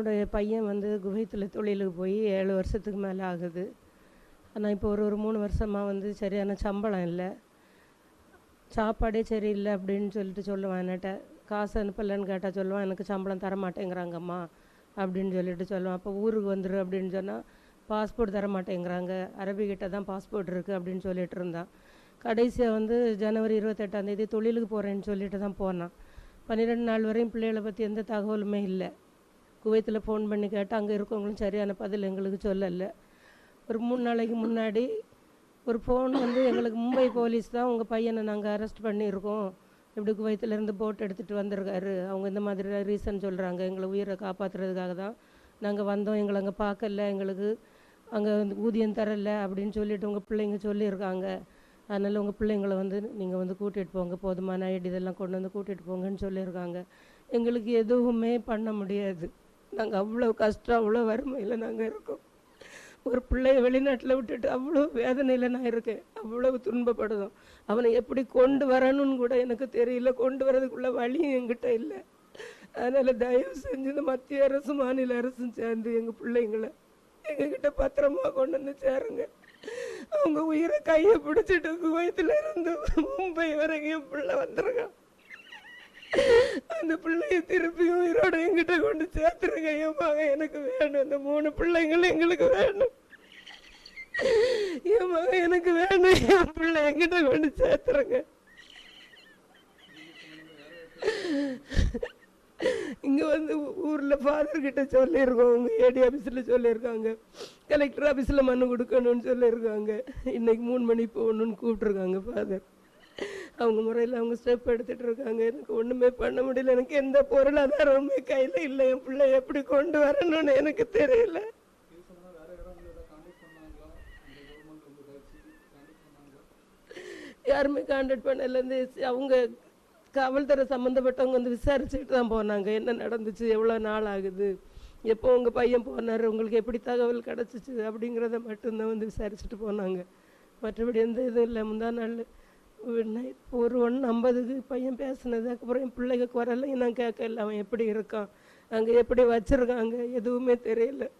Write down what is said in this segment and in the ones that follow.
என்னுடைய பையன் வந்து குவைத்தில் தொழிலுக்கு போய் ஏழு வருஷத்துக்கு மேலே ஆகுது. ஆனால் இப்போ ஒரு ஒரு மூணு வருஷமாக வந்து சரியான சம்பளம் இல்லை. சாப்பாடே சரியில்லை அப்படின்னு சொல்லிட்டு சொல்லுவான் என்கிட்ட காசு அனுப்பலைன்னு கேட்டால் சொல்லுவான் எனக்கு சம்பளம் தர மாட்டேங்கிறாங்கம்மா அப்படின்னு சொல்லிட்டு சொல்லுவான். அப்போ ஊருக்கு வந்துரு அப்படின்னு சொன்னால் பாஸ்போர்ட் தர மாட்டேங்கிறாங்க அரபிக்கிட்ட தான் பாஸ்போர்ட் இருக்குது அப்படின்னு சொல்லிட்டு இருந்தான். கடைசியாக வந்து ஜனவரி இருபத்தெட்டாந்தேதி தொழிலுக்கு போகிறேன்னு சொல்லிட்டு தான் போனான். பன்னிரெண்டு நாள் வரையும் பிள்ளைகளை பற்றி எந்த தகவலுமே இல்லை. குவைத்தில் ஃபோன் பண்ணி கேட்டால் அங்கே இருக்கவங்களும் சரியான பதில் எங்களுக்கு சொல்லலை. ஒரு மூணு நாளைக்கு முன்னாடி ஒரு ஃபோன் வந்து எங்களுக்கு மும்பை போலீஸ் தான் உங்கள் பையனை நாங்கள் அரெஸ்ட் பண்ணியிருக்கோம். இப்படி குவைத்திலேருந்து போட் எடுத்துகிட்டு வந்திருக்காரு. அவங்க இந்த மாதிரி ரீசன் சொல்கிறாங்க எங்களை உயிரை காப்பாற்றுறதுக்காக தான் நாங்கள் வந்தோம். எங்களை அங்கே பார்க்கல. எங்களுக்கு அங்கே வந்து ஊதியம் தரல அப்படின்னு சொல்லிட்டு உங்கள் பிள்ளைங்க சொல்லியிருக்காங்க. அதனால் உங்கள் பிள்ளைங்களை வந்து நீங்கள் வந்து கூட்டிகிட்டு போங்க. போதுமான ஐடி இதெல்லாம் கொண்டு வந்து கூட்டிகிட்டு போங்கன்னு சொல்லியிருக்காங்க. எங்களுக்கு எதுவுமே பண்ண முடியாது. நாங்கள் அவ்வளோ கஷ்டம் அவ்வளோ வறுமையில் நாங்கள் இருக்கோம். ஒரு பிள்ளைய வெளிநாட்டில் விட்டுட்டு அவ்வளோ வேதனையில் நான் இருக்கேன். அவ்வளவு துன்பப்படுதோம் அவனை எப்படி கொண்டு வரணும்னு கூட எனக்கு தெரியல. கொண்டு வரதுக்குள்ள வழியும் என்கிட்ட இல்லை. அதனால் தயவு செஞ்சு இந்த மத்திய அரசு மாநில அரசும் சேர்ந்து எங்கள் பிள்ளைங்களை எங்ககிட்ட பத்திரமா கொண்டு வந்து சேருங்க. அவங்க உயிரை கையை பிடிச்சிட்டு குவைத்துல இருந்து மும்பை வரைக்கும் பிள்ளை வந்திருக்கான். அந்த பிள்ளைய திருப்பியும் உயிரோட எங்கிட்ட கொண்டு சேர்த்துருங்க. என் எனக்கு வேணும். அந்த மூணு பிள்ளைங்களும் எங்களுக்கு வேணும். என் மகன் எனக்கு வேணும். என் பிள்ளை எங்கிட்ட கொண்டு சேர்த்துருங்க. இங்க வந்து ஊர்ல ஃபாதர் கிட்ட சொல்லியிருக்கோம். உங்க ஏடி ஆபீஸ்ல சொல்லியிருக்காங்க. கலெக்டர் ஆபீஸ்ல மனு கொடுக்கணும்னு சொல்லியிருக்காங்க. இன்னைக்கு மூணு மணி போகணும்னு கூப்பிட்டுருக்காங்க ஃபாதர் அவங்க முறையில் அவங்க ஸ்டெப் எடுத்துட்டு இருக்காங்க. எனக்கு ஒன்றுமே பண்ண முடியல. எனக்கு எந்த பொருளாதாரமுமே கையில் இல்லை. என் பிள்ளை எப்படி கொண்டு வரணும்னு எனக்கு தெரியல. யாருமே கான்டாக்ட் பண்ணலேருந்து அவங்க காவல்துறை சம்மந்தப்பட்டவங்க வந்து விசாரிச்சுட்டு தான் போனாங்க. என்ன நடந்துச்சு? எவ்வளோ நாள் ஆகுது? எப்போ உங்கள் பையன் போனார்? உங்களுக்கு எப்படி தகவல் கிடச்சிச்சு? அப்படிங்கிறத மட்டும்தான் வந்து விசாரிச்சுட்டு போனாங்க. மற்றபடி எந்த இதுவும் இல்லை. முந்தா நாள் ஒரு ஒன்று ஐம்பதுக்கு பையன் பேசினது அதுக்கப்புறம் என் பிள்ளைக்கு குரலையும் நான் கேட்கல. அவன் எப்படி இருக்கான்? அங்கே எப்படி வச்சுருக்காங்க? எதுவுமே தெரியல.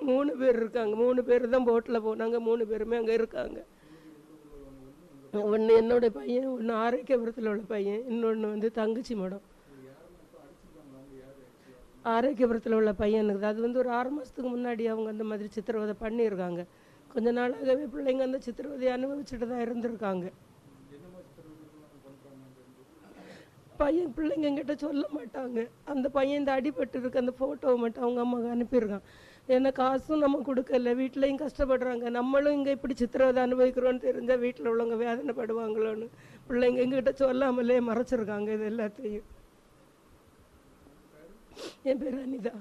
மூணு பேர் இருக்காங்க. மூணு பேர் தான் போட்டில் போனாங்க. மூணு பேருமே அங்கே இருக்காங்க. ஒன்று என்னோட பையன் ஒன்று ஆரோக்கியபுரத்தில் உள்ள பையன் இன்னொன்று வந்து தங்கச்சி மடம். ஆரோக்கியபுரத்தில் உள்ள பையனுக்கு அது வந்து ஒரு ஆறு மாதத்துக்கு முன்னாடி அவங்க அந்த மாதிரி சித்திரவதை பண்ணியிருக்காங்க. கொஞ்ச நாளாகவே பிள்ளைங்க அந்த சித்திரவதையை அனுபவிச்சுட்டு தான் இருந்திருக்காங்க. பையன் பிள்ளைங்க என்கிட்ட சொல்ல மாட்டாங்க. அந்த பையன் இந்த அடிபட்டு இருக்கு அந்த ஃபோட்டோவை மட்டும் அவங்க அம்மாவுக்கு அனுப்பியிருக்கான் ஏன்னா காசும் நம்ம கொடுக்கல வீட்லேயும் கஷ்டப்படுறாங்க. நம்மளும் இங்கே இப்படி சித்திரவதை அனுபவிக்கிறோன்னு தெரிஞ்சால் வீட்டில் உள்ளவங்க வேதனைப்படுவாங்களோன்னு பிள்ளைங்க எங்ககிட்ட சொல்லாமலே மறைச்சிருக்காங்க இது எல்லாத்தையும். என் பேர் அனிதா.